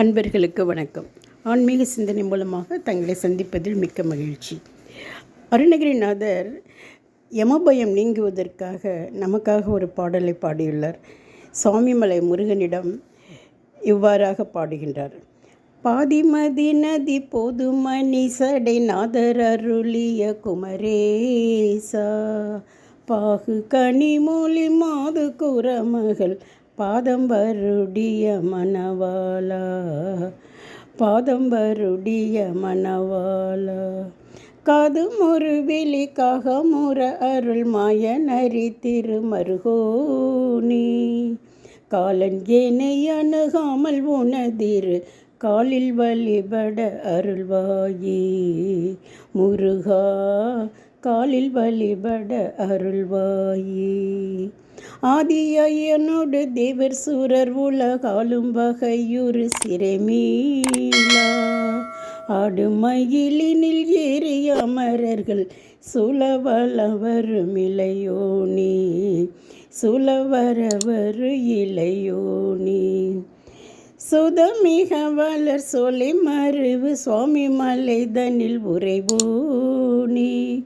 அன்பர்களுக்கு வணக்கம். ஆன்மீக சிந்தனை மூலமாக தங்களை சந்திப்பதில் மிக்க மகிழ்ச்சி. அருணகிரிநாதர் யமபயம் நீங்குவதற்காக நமக்காக ஒரு பாடலை பாடியுள்ளார். சுவாமிமலை முருகனிடம் இவ்வாறாக பாடுகின்றார். பாதிமதி நதி பொதுமணி சடை நாதர் அருளிய குமரேசா பாகு கனிமொழி மாது குரமகள் பாதம் வருடிய மணவாளா பாதம் வருடிய மணவாளா. காது முருவிழி காகமுற அருள் மாய நரி திருமருகோனி காலன் ஏனை அணுகாமல் உனதிரு காலில் வழிபட அருள்வாயி. முருகா காலில் வழிபட அருள்வாயே. ஆதியனோடு தேவர் சூரர் உலகாலும் வகையுறு சிறைமீளா. ஆடுமயிலினில் ஏறிய அமரர்கள் சுலவலவர் இளையோனி. சுலவரவரு இளையோனி. சுதமிக வளர் சொல்லி மறுவு சுவாமி மலைதனில் உறைவோனி.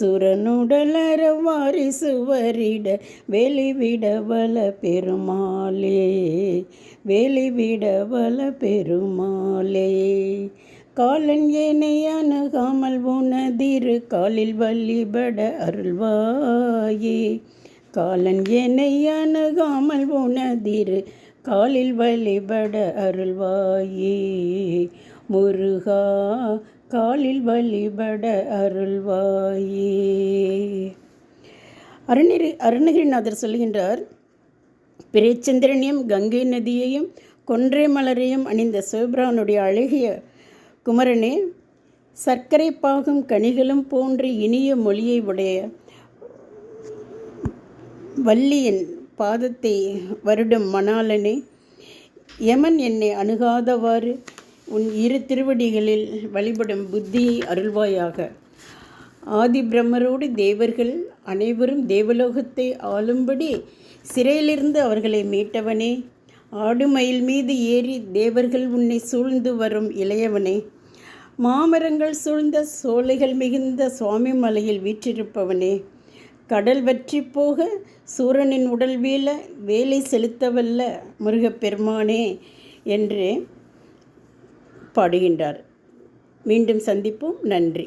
சுரனுடலர வாரி சுவரிட வெளிவிட வெளிவிடவல பெருமாளே வெளிவிட வெளிவிடவல பெருமாளே. காலன் ஏனை அணுகாமல் உனதிரு காலில் வழிபட அருள்வாயே. காலன் என்னை அணுகாமல் உனதிரு காலில் வழிபட அருள்வாயே. முருகா காலில் வழிபட அருள்வாயே. அருணகிரி அருணகிரிநாதர் சொல்கின்றார் பிரேச்சந்திரனையும் கங்கை நதியையும் கொன்றை மலரையும் அணிந்த சிவபிரானுடைய அழகிய குமரனே சர்க்கரை பாகும் கனிகளும் போன்ற இனிய மொழியை உடைய வள்ளியின் பாதத்தை வருடும் மணாலனே யமன் என்னை அணுகாதவாறு உன் இரு திருவடிகளில் வழிபடும் புத்தியை அருள்வாயாக. ஆதி பிரம்மரோடு தேவர்கள் அனைவரும் தேவலோகத்தை ஆளும்படி சிறையிலிருந்து அவர்களை மீட்டவனே ஆடுமயில் மீது ஏறி தேவர்கள் உன்னை சூழ்ந்து வரும் இளையவனே. மாமரங்கள் சூழ்ந்த சோலைகள் மிகுந்த சுவாமி மலையில் வீற்றிருப்பவனே கடல் வற்றி போக சூரனின் உடல் வீழ வேலை செலுத்தவல்ல முருகப்பெருமானே என்று பாடுகின்றார். மீண்டும் சந்திப்போம். நன்றி.